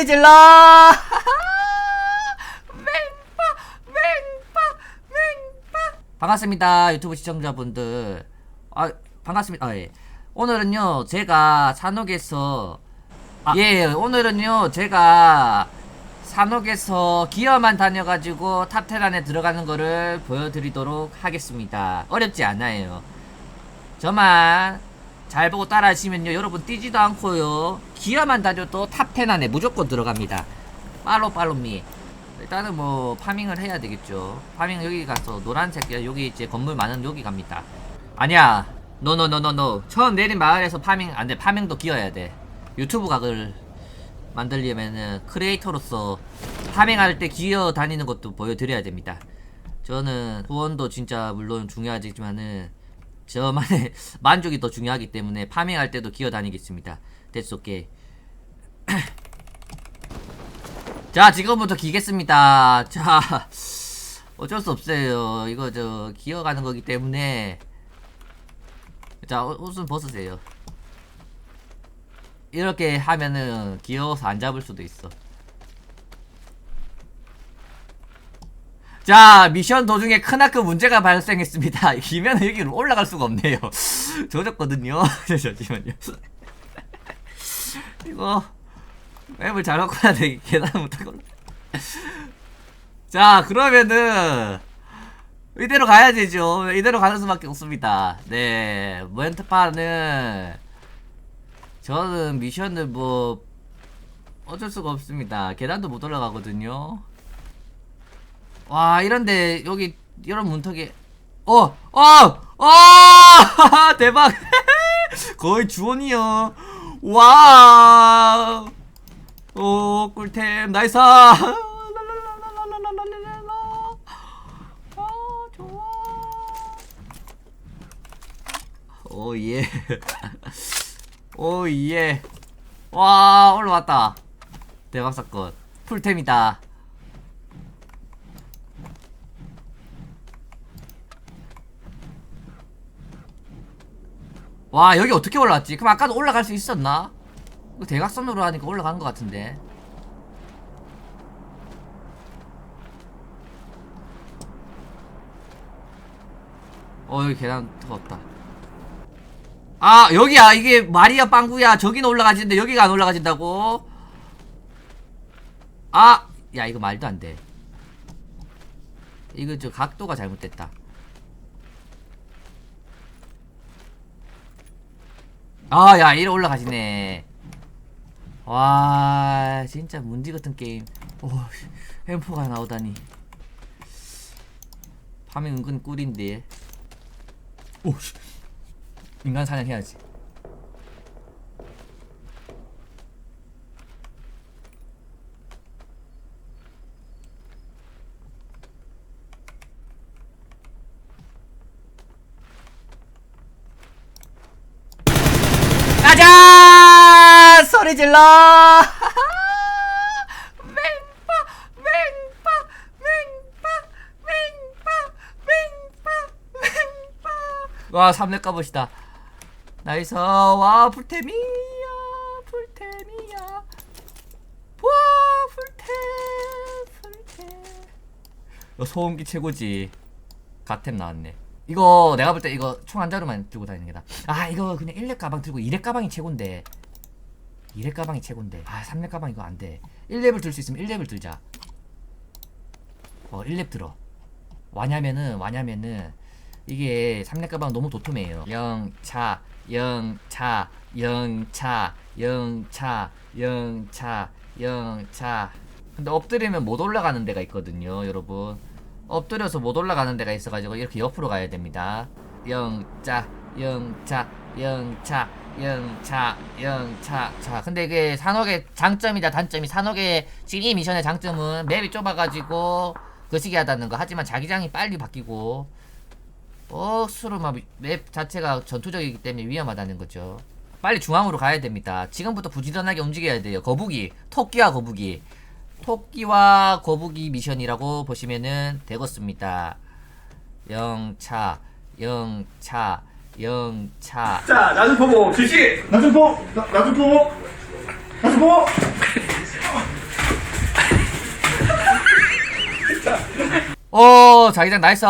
소리 질러! 맹파, 맹파, 맹파. 반갑습니다, 유튜브 시청자분들. 아, 반갑습니다. 아, 예. 오늘은요, 제가 산옥에서, 아, 예, 오늘은요, 제가 산옥에서 기어만 다녀가지고 탑10 안에 들어가는 거를 보여드리도록 하겠습니다. 어렵지 않아요. 저만 잘 보고 따라 하시면요. 여러분 뛰지도 않고요. 기어만 다녀도 탑10 안에 무조건 들어갑니다. 팔로 팔로미. 일단은 뭐 파밍을 해야 되겠죠. 파밍 여기 가서 노란색 여기 이제 건물 많은 여기 갑니다. 아니야. 노노노노노 처음 내린 마을에서 파밍 안 돼. 파밍도 기어야 돼. 유튜브 각을 만들려면은 크리에이터로서 파밍할 때 기어 다니는 것도 보여드려야 됩니다. 저는 후원도 진짜 물론 중요하지만은 저만의 만족이 더 중요하기 때문에 파밍할 때도 기어다니겠습니다. 됐속게. 자 지금부터 기겠습니다. 자 어쩔 수 없어요. 이거 저 기어가는 거기 때문에 자 옷- 옷은 벗으세요. 이렇게 하면은 귀여워서 안 잡을 수도 있어. 자 미션 도중에 크나큰 문제가 발생했습니다. 이면 여기로 올라갈 수가 없네요. 조졌거든요. 잠시만요. 이거 맵을 잘 바꿔야 돼. 계단 못하고. 자 그러면은 이대로 가야 되죠 이대로 가는 수밖에 없습니다. 네 멘트파는 저는 미션을 뭐 어쩔 수가 없습니다. 계단도 못 올라가거든요 와 이런데 여기 이런 문턱에. 어어어! 어! 어! 어! 대박! 거의 주원이요. 와우! 오 꿀템 나이스! 오예. 오예. 와 올라왔다. 대박사건. 풀템이다. 와 여기 어떻게 올라왔지? 그럼 아까도 올라갈 수 있었나? 대각선으로 하니까 올라간 것 같은데. 어 여기 계단 터졌다. 아 여기야. 이게 마리아 빵구야. 저기는 올라가지는데 여기가 안 올라가진다고? 아 야 이거 말도 안돼. 이거 저 각도가 잘못됐다 아, 야, 이래 올라가시네. 와, 진짜 문디 같은 게임. 오, 햄포가 나오다니. 파밍 은근 꿀인데. 오, 씨. 인간 사냥 해야지. 가자! 소리 질러! 맹파, 맹파, 맹파, 맹파, 맹파, 맹파. 와, 3렙 가보시다. 나이스. 와, 풀템이야. 풀템이야. 와, 풀템, 풀템. 이거 소음기 최고지. 가템 나왔네. 이거 내가 볼 때 이거 총 한 자루만 들고 다니는 게다. 아 이거 그냥 1렙 가방 들고 2렙 가방이 최고인데. 2렙 가방이 최고인데. 아 3렙 가방 이거 안 돼. 1렙을 들 수 있으면 1렙을 들자. 어 1렙 들어. 와냐면은 와냐면은 이게 3렙 가방 너무 도톰해요. 영차 영차 영차 영차 영차 영차 근데 엎드리면 못 올라가는 데가 있거든요 여러분 엎드려서 못 올라가는 데가 있어가지고 이렇게 옆으로 가야 됩니다. 영자, 영차, 영차, 영차, 영차. 자, 근데 이게 산옥의 장점이다 단점이 산옥의 지금 이 미션의 장점은 맵이 좁아가지고 거시기 하다는 거. 하지만 자기장이 빨리 바뀌고 억수로 막 맵 자체가 전투적이기 때문에 위험하다는 거죠. 빨리 중앙으로 가야 됩니다. 지금부터 부지런하게 움직여야 돼요. 거북이, 토끼와 거북이. 토끼와 거북이 미션이라고 보시면은 되겠습니다. 영차, 영차, 영차 자, 나좀 보고, 규씨! 나좀 보! 나좀 보! 나좀 보! 오 자기장 나이스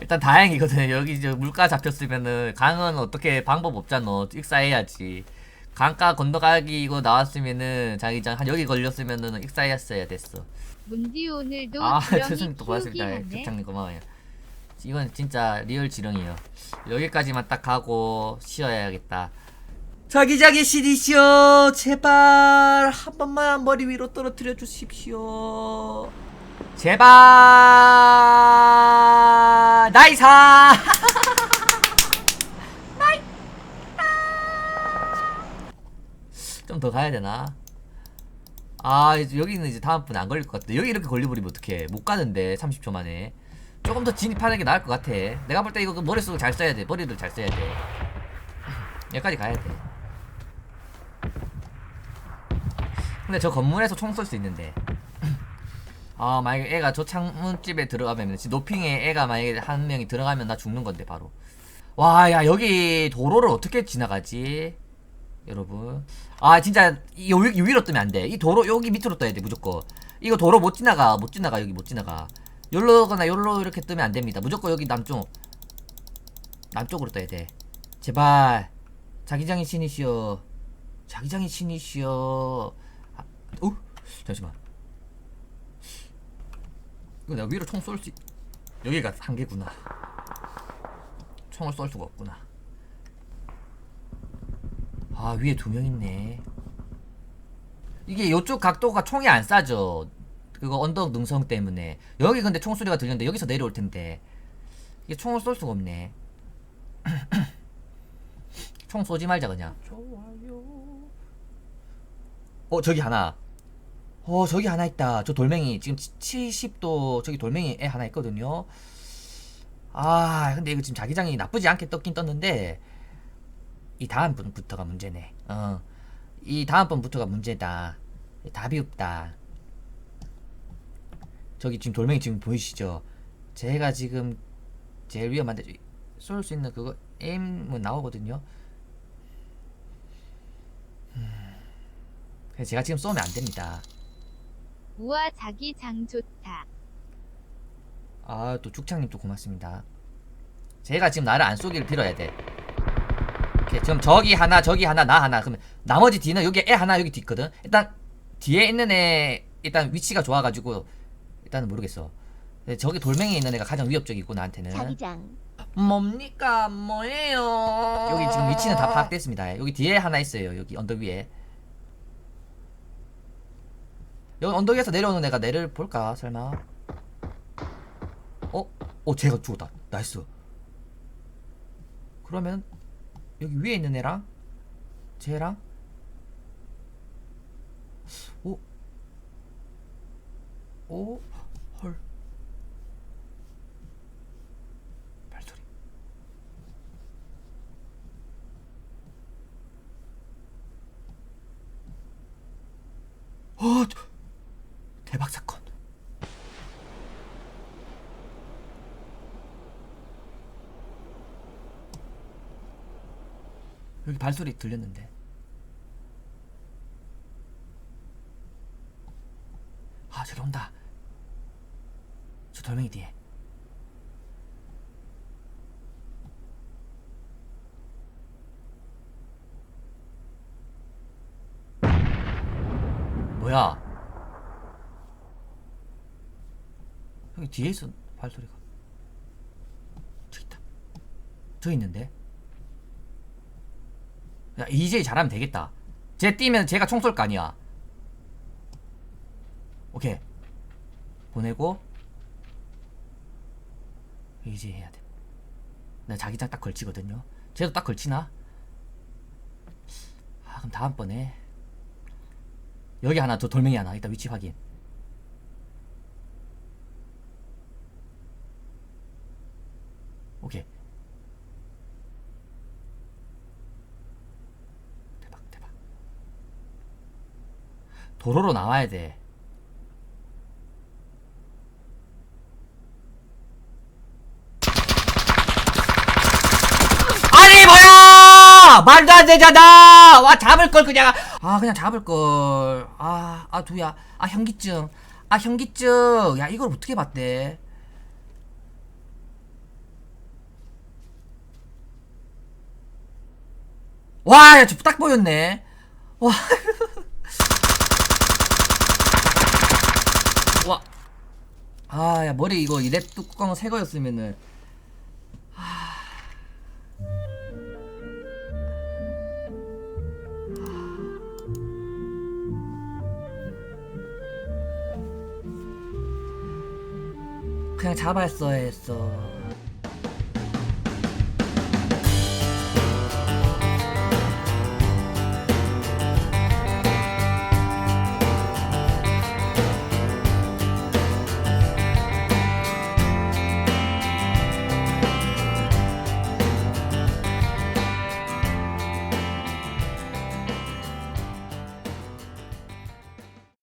일단 다행이거든 여기 이제 물가 잡혔으면은 강은 어떻게 방법 없잖아 익사해야지 강가 건너가기 이거 나왔으면은 자기장 한 여기 걸렸으면은 익사했어야 됐어 문디 오늘도 아 아, 선생님 또 고맙습니다 고맙습니다. 장님 고마워요 이건 진짜 리얼 지렁이에요. 여기까지만 딱 가고 쉬어야겠다. 자기자기 시리시오! 제발 한 번만 머리 위로 떨어뜨려 주십시오. 제발! 나이사! 좀더 가야 되나? 아 여기는 이제 다음번에 안 걸릴 것 같아 여기 이렇게 걸려버리면 어떡해? 못 가는데 30초 만에 조금 더 진입하는 게 나을 것 같아. 내가 볼 때 이거 그 머릿속을 잘 써야 돼. 머리를 잘 써야 돼. 여기까지 가야 돼. 근데 저 건물에서 총 쏠 수 있는데. 아 만약에 애가 저 창문집에 들어가면 노핑에 애가 만약에 한 명이 들어가면 나 죽는 건데 바로. 와 야 여기 도로를 어떻게 지나가지? 여러분. 아 진짜 이 위로 뜨면 안돼. 이 도로 여기 밑으로 떠야 돼 무조건. 이거 도로 못 지나가 못 지나가 여기 못 지나가 요로거나 요로 이렇게 뜨면 안 됩니다. 무조건 여기 남쪽. 남쪽으로 떠야 돼. 제발. 자기장이 신이시여. 자기장이 신이시여. 아, 어? 잠시만. 이거 내가 위로 총 쏠수 여기가 한계구나. 총을 쏠 수가 없구나. 아 위에 두 명 있네. 이게 요쪽 각도가 총이 안 쏴져 그거 언덕 능성 때문에 여기 근데 총소리가 들렸는데 여기서 내려올 텐데 이게 총을 쏠 수가 없네 총 쏘지 말자 그냥 어 저기 하나 어 저기 하나 있다 저 돌멩이 지금 70도 저기 돌멩이 애 하나 있거든요 아 근데 이거 지금 자기장이 나쁘지 않게 떴긴 떴는데 이 다음 분부터가 문제네. 어. 이 다음 번부터가 문제다. 답이 없다. 저기 지금 돌멩이 지금 보이시죠? 제가 지금 제일 위험한데 쏠 수 있는 그거 에임은 나오거든요. 음. 그래서 제가 지금 쏘면 안 됩니다. 우와 자기 장 좋다. 아, 또 죽창님 또 고맙습니다. 제가 지금 나를 안 쏘기를 빌어야 돼. 오케이, 지금 저기 하나, 저기 하나, 나 하나. 그러면 나머지 뒤는 여기 애 하나 여기 뒤 있거든. 일단 뒤에 있는 애 일단 위치가 좋아가지고 일단은 모르겠어. 근데 저기 돌멩이에 있는 애가 가장 위협적이고 나한테는. 자기장 뭡니까 뭐예요? 여기 지금 위치는 다 파악됐습니다. 여기 뒤에 하나 있어요. 여기 언덕 위에. 여기 언덕 위에서 내려오는 애가 내를 볼까 설마? 어? 어 쟤가 죽었다. 나이스. 그러면 여기 위에 있는 애랑 쟤랑 오? 오? 헐. 발소리. 어, 저- 대박 사건. 여기 발소리 들렸는데. 아, 저기 온다. 저 돌멩이 뒤에. 뭐야? 여기 뒤에 있어 발소리가. 저기 있다. 저 있는데. 야 EJ 잘하면 되겠다. 쟤 뛰면 제가 총 쏠 거 아니야. 오케이. 보내고 EJ 해야 돼. 나 자기장 딱 걸치거든요. 쟤도 딱 걸치나? 아 그럼 다음번에 여기 하나 저 돌멩이 하나 이따 위치 확인. 오케이. 대박 대박. 도로로 나와야 돼. 아니 말도 안 되잖아! 와 잡을 걸 그냥 아 그냥 잡을 걸. 아, 아 두야. 아 현기증. 아 현기증 야 이걸 어떻게 봤대 와야저딱 보였네 와 와. 아, 야, 머리 이거 이랩 뚜껑 새 거였으면은. 그냥 잡았어야 했어.